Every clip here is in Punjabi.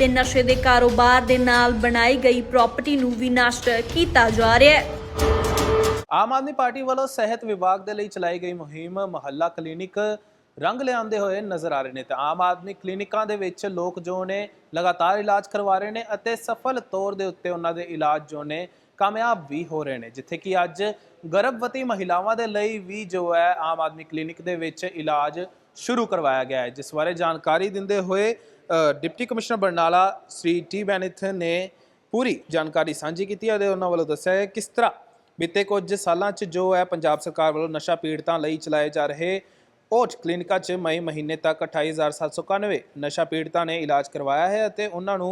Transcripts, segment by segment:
ਤੇ ਨਸ਼ੇ ਦੇ ਕਾਰੋਬਾਰ ਦੇ ਨਾਲ ਬਣਾਈ ਗਈ ਪ੍ਰਾਪਰਟੀ ਨੂੰ ਵੀ ਨਸ਼ਟ ਕੀਤਾ ਜਾ ਰਿਹਾ ਹੈ। ਆਮ ਆਦਮੀ ਪਾਰਟੀ ਵੱਲੋਂ ਸਿਹਤ ਵਿਭਾਗ ਦੇ ਲਈ ਚਲਾਈ ਗਈ ਮੁਹਿੰਮ ਮਹੱਲਾ ਕਲੀਨਿਕ ਰੰਗ ਲਿਆਉਂਦੇ ਹੋਏ ਨਜ਼ਰ ਆ ਰਹੇ ਨੇ ਤੇ ਆਮ ਆਦਮੀ ਕਲੀਨਿਕਾਂ ਦੇ ਵਿੱਚ ਲੋਕ ਜੋ ਨੇ ਲਗਾਤਾਰ ਇਲਾਜ ਕਰਵਾ ਰਹੇ ਨੇ ਅਤੇ ਸਫਲ ਤੌਰ ਦੇ ਉੱਤੇ ਉਹਨਾਂ ਦੇ ਇਲਾਜ ਜੋ ਨੇ ਕਾਮਯਾਬ ਵੀ ਹੋ ਰਹੇ ਨੇ, ਜਿੱਥੇ ਕਿ ਅੱਜ ਗਰਭਵਤੀ ਮਹਿਲਾਵਾਂ ਦੇ ਲਈ ਵੀ ਜੋ ਹੈ ਆਮ ਆਦਮੀ ਕਲੀਨਿਕ ਦੇ ਵਿੱਚ ਇਲਾਜ ਸ਼ੁਰੂ ਕਰਵਾਇਆ ਗਿਆ ਹੈ, ਜਿਸ ਬਾਰੇ ਜਾਣਕਾਰੀ ਦਿੰਦੇ ਹੋਏ deputy commissioner Barnala Shri T Benith ਨੇ ਪੂਰੀ ਜਾਣਕਾਰੀ ਸਾਂਝੀ ਕੀਤੀ ਅਤੇ ਉਹਨਾਂ ਵੱਲੋਂ ਦੱਸਿਆ ਹੈ ਕਿਸ ਤਰ੍ਹਾਂ ਬੀਤੇ ਕੁਝ ਸਾਲਾਂ 'ਚ ਜੋ ਹੈ ਪੰਜਾਬ ਸਰਕਾਰ ਵੱਲੋਂ ਨਸ਼ਾ ਪੀੜਤਾਂ ਲਈ ਚਲਾਏ ਜਾ ਰਹੇ ਓਟ ਕਲੀਨਿਕਾਂ 'ਚ ਮਈ ਮਹੀਨੇ ਤੱਕ 28791 ਨਸ਼ਾ ਪੀੜਤਾਂ ਨੇ ਇਲਾਜ ਕਰਵਾਇਆ ਹੈ ਅਤੇ ਉਹਨਾਂ ਨੂੰ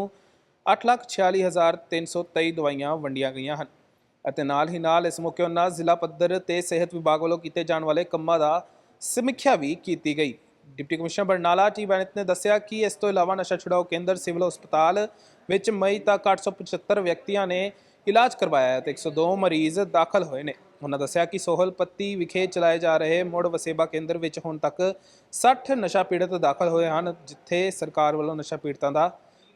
846323 ਦਵਾਈਆਂ ਵੰਡੀਆਂ ਗਈਆਂ ਹਨ। ਅਤੇ ਨਾਲ ਹੀ ਨਾਲ ਇਸ ਮੌਕੇ ਉਹਨਾਂ ਜ਼ਿਲ੍ਹਾ ਪੱਧਰ ਤੇ ਸਿਹਤ ਵਿਭਾਗ ਵੱਲੋਂ ਕੀਤੇ ਜਾਣ ਵਾਲੇ ਕੰਮਾਂ ਦਾ ਸਮੀਖਿਆ ਵੀ ਕੀਤੀ ਗਈ। Deputy commissioner Barnala T Benith ਨੇ ਦੱਸਿਆ ਕਿ ਇਸ ਤੋਂ ਇਲਾਵਾ ਨਸ਼ਾ ਛੁਡਾਓ ਕੇਂਦਰ, ਸਿਵਲ ਹਸਪਤਾਲ ਵਿੱਚ ਮਈ ਤੱਕ 875 ਵਿਅਕਤੀਆਂ ਨੇ ਇਲਾਜ ਕਰਵਾਇਆ ਹੈ ਤੇ 102 ਮਰੀਜ਼ ਦਾਖਲ ਹੋਏ ਨੇ। ਉਹਨਾਂ ਦੱਸਿਆ ਕਿ ਸੋਹਲ ਪੱਤੀ ਵਿਖੇ ਚਲਾਏ ਜਾ ਰਹੇ ਮੁੜ ਵਸੇਬਾ ਕੇਂਦਰ ਵਿੱਚ ਹੁਣ ਤੱਕ 60 ਨਸ਼ਾ ਪੀੜਤ ਦਾਖਲ ਹੋਏ ਹਨ, ਜਿੱਥੇ ਸਰਕਾਰ ਵੱਲੋਂ ਨਸ਼ਾ ਪੀੜਤਾਂ ਦਾ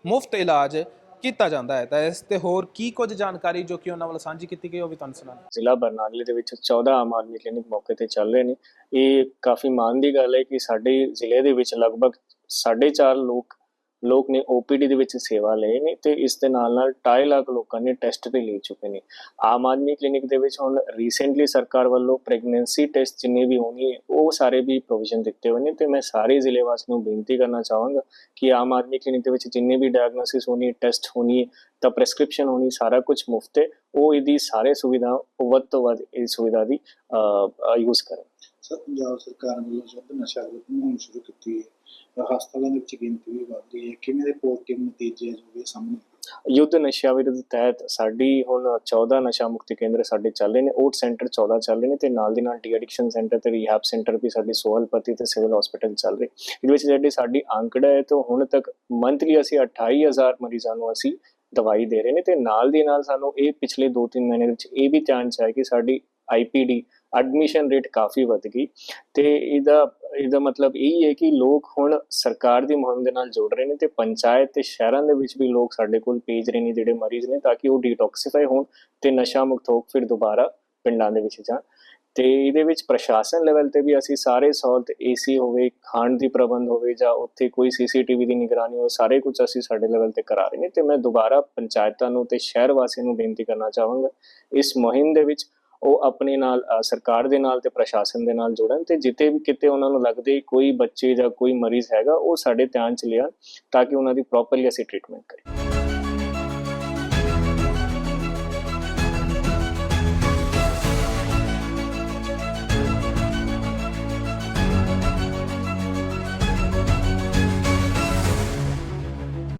ਮੁਫਤ ਇਲਾਜ ਕੀਤਾ ਜਾਂਦਾ ਹੈ। ਤਾਂ ਇਸ ਤੇ ਹੋਰ ਕੀ ਕੁਝ ਜਾਣਕਾਰੀ ਜੋ ਕਿ ਉਹਨਾਂ ਵੱਲੋਂ ਸਾਂਝੀ ਕੀਤੀ ਗਈ, ਉਹ ਵੀ ਤੁਹਾਨੂੰ ਸੁਣਾਉਂਦੇ ਜ਼ਿਲ੍ਹਾ ਬਰਨਾਲੇ ਦੇ ਵਿੱਚ 14 ਆਮ ਆਦਮੀ ਕਲੀਨਿਕ ਮੌਕੇ ਤੇ ਚੱਲ ਰਹੇ ਨੇ। ਇਹ ਕਾਫੀ ਮਾਣ ਦੀ ਗੱਲ ਹੈ ਕਿ ਸਾਡੇ ਜ਼ਿਲ੍ਹੇ ਦੇ ਵਿੱਚ ਲਗਭਗ 4.5 ਲੋਕ ਲੋਕ ਨੇ OPD ਦੇ ਵਿੱਚ ਸੇਵਾ ਲਏ ਨੇ ਤੇ ਇਸ ਦੇ ਨਾਲ ਨਾਲ 2.5 ਲੱਖ ਲੋਕਾਂ ਨੇ ਟੈਸਟ ਵੀ ਲੈ ਚੁੱਕੇ ਨੇ। ਆਮ ਆਦਮੀ ਕਲੀਨਿਕ ਦੇ ਵਿੱਚ ਹੁਣ ਰੀਸੈਂਟਲੀ ਸਰਕਾਰ ਵੱਲੋਂ ਪ੍ਰੈਗਨੈਂਸੀ ਟੈਸਟ ਜਿੰਨੇ ਵੀ ਹੋਣਗੇ, ਉਹ ਸਾਰੇ ਵੀ ਪ੍ਰੋਵੀਜ਼ਨ ਦਿੱਤੇ ਹੋਏ ਨੇ ਤੇ ਮੈਂ ਸਾਰੇ ਜ਼ਿਲ੍ਹੇ ਵਾਸੀਆਂ ਨੂੰ ਬੇਨਤੀ ਕਰਨਾ ਚਾਹਾਂਗਾ ਕਿ ਆਮ ਆਦਮੀ ਕਲੀਨਿਕ ਦੇ ਵਿੱਚ ਜਿੰਨੇ ਵੀ ਡਾਇਗਨੋਸਿਸ ਹੋਣੀ ਟੈਸਟ ਹੋਣੀ, ਤਾਂ ਪ੍ਰੈਸਕ੍ਰਿਪਸ਼ਨ ਹੋਣੀ, ਸਾਰਾ ਕੁਝ ਮੁਫਤ ਹੈ। ਉਹ ਇਹਦੀ ਸਾਰੇ ਸੁਵਿਧਾ, ਉਹ ਵੱਧ ਤੋਂ ਵੱਧ ਇਸ ਸੁਵਿਧਾ ਦੀ ਯੂਜ਼ ਕਰਨ ਸਰ, ਪੰਜਾਬ ਸਰਕਾਰ ਵੱਲੋਂ ਜਦ ਨਸ਼ਾ ਵਿਰੋਧੀ ਮੁਹਿੰਮ ਸ਼ੁਰੂ ਕੀਤੀ ਹੈ। ਹਸਪਤਾਲਾਂ ਦੇ ਵਿੱਚ ਗਿਣਤੀ ਵੀ ਵਧ ਰਹੀ ਹੈ। ਕਿਵੇਂ ਦੇ ਪੋਜ਼ਿਟਿਵ ਨਤੀਜੇ ਆ ਸਾਹਮਣੇ? ਯੁੱਧ ਨਸ਼ਿਆਂ ਵਿਰੁੱਧ ਤਹਿਤ ਸਾਡੀ ਹੁਣ 14 ਨਸ਼ਾ ਮੁਕਤੀ ਕੇਂਦਰ ਸਾਡੇ ਚੱਲ ਰਹੇ ਨੇ। ਓਟ ਸੈਂਟਰ 14 ਚੱਲ ਰਹੇ ਨੇ ਤੇ ਨਾਲ ਦੀ ਨਾਲ ਡੀ ਐਡਿਕਸ਼ਨ ਸੈਂਟਰ ਤੇ ਰੀਹੈਬ ਸੈਂਟਰ ਵੀ ਸਾਡੀ ਸੋਹਲਪਤੀ ਤੇ ਸਿਵਲ ਹਸਪੀਟਲ ਚੱਲ ਰਹੇ। ਇਹਦੇ ਵਿੱਚ ਜਿਹੜੀ ਸਾਡੀ ਅੰਕੜਾ ਹੈ ਤਾਂ ਹੁਣ ਤੱਕ ਮੰਥਲੀ ਅਸੀਂ 28000 ਮਰੀਜ਼ਾਂ ਨੂੰ ਅਸੀਂ ਦਵਾਈ ਦੇ ਰਹੇ ਨੇ ਤੇ ਨਾਲ ਦੀ ਨਾਲ ਸਾਨੂੰ ਇਹ ਪਿਛਲੇ 2-3 ਮਹੀਨੇ ਵਿੱਚ ਇਹ ਵੀ ਧਿਆਨ ਚ ਆਇਆ ਕਿ ਸਾਡੀ ਆਈਪੀਡੀ ਐਡਮਿਸ਼ਨ ਰੇਟ ਕਾਫੀ ਵਧ ਗਈ ਤੇ ਇਹਦਾ ਇਹਦਾ ਮਤਲਬ ਇਹ ਹੈ ਕਿ ਲੋਕ ਹੁਣ ਸਰਕਾਰ ਦੀ ਮੁਹਿੰਮ ਦੇ ਨਾਲ ਜੁੜ ਰਹੇ ਨੇ ਤੇ ਪੰਚਾਇਤ ਤੇ ਸ਼ਹਿਰਾਂ ਦੇ ਵਿੱਚ ਵੀ ਲੋਕ ਸਾਡੇ ਕੋਲ ਭੇਜ ਰਹੇ ਨੇ ਜਿਹੜੇ ਮਰੀਜ਼ ਨੇ ਤਾਂ ਕਿ ਉਹ ਡੀਟੌਕਸੀਫਾਈ ਹੋਣ ਤੇ ਨਸ਼ਾ ਮੁਕਤ ਹੋ ਫਿਰ ਦੁਬਾਰਾ ਪਿੰਡਾਂ ਦੇ ਵਿੱਚ ਜਾਣ। ਤੇ ਇਹਦੇ ਵਿੱਚ ਪ੍ਰਸ਼ਾਸਨ ਲੈਵਲ ਤੇ ਵੀ ਅਸੀਂ ਸਾਰੇ ਸਹੂਲਤ ਏਸੀ ਹੋਵੇ, ਖਾਣ ਦੀ ਪ੍ਰਬੰਧ ਹੋਵੇ ਜਾਂ ਉੱਥੇ ਕੋਈ ਸੀਸੀਟੀਵੀ ਦੀ ਨਿਗਰਾਨੀ ਹੋਵੇ, ਸਾਰੇ ਕੁਝ ਅਸੀਂ ਸਾਡੇ ਲੈਵਲ ਤੇ ਕਰਾ ਰਹੇ ਨੇ ਤੇ ਮੈਂ ਦੁਬਾਰਾ ਪੰਚਾਇਤਾਂ ਨੂੰ ਤੇ ਸ਼ਹਿਰ ਵਾਸੀਆਂ ਨੂੰ ਬੇਨਤੀ ਕਰਨਾ ਚਾਹਾਂਗਾ, ਇਸ ਮੁਹਿੰਮ ਦੇ ਵਿੱਚ ਉਹ ਆਪਣੇ ਨਾਲ ਸਰਕਾਰ ਦੇ ਨਾਲ ਤੇ ਪ੍ਰਸ਼ਾਸਨ ਦੇ ਨਾਲ ਜੁੜਨ ਤੇ ਜਿੱਤੇ ਵੀ ਕਿਤੇ ਉਹਨਾਂ ਨੂੰ ਲੱਗਦੇ ਕੋਈ ਬੱਚੇ ਜਾਂ ਕੋਈ ਮਰੀਜ਼ ਹੈਗਾ, ਉਹ ਸਾਡੇ ਧਿਆਨ ਚ ਲਿਆਉਣ ਤਾਂ ਕਿ ਉਹਨਾਂ ਦੀ ਪ੍ਰੋਪਰਲੀ ਅਸੀਂ ਟ੍ਰੀਟਮੈਂਟ ਕਰੀਏ।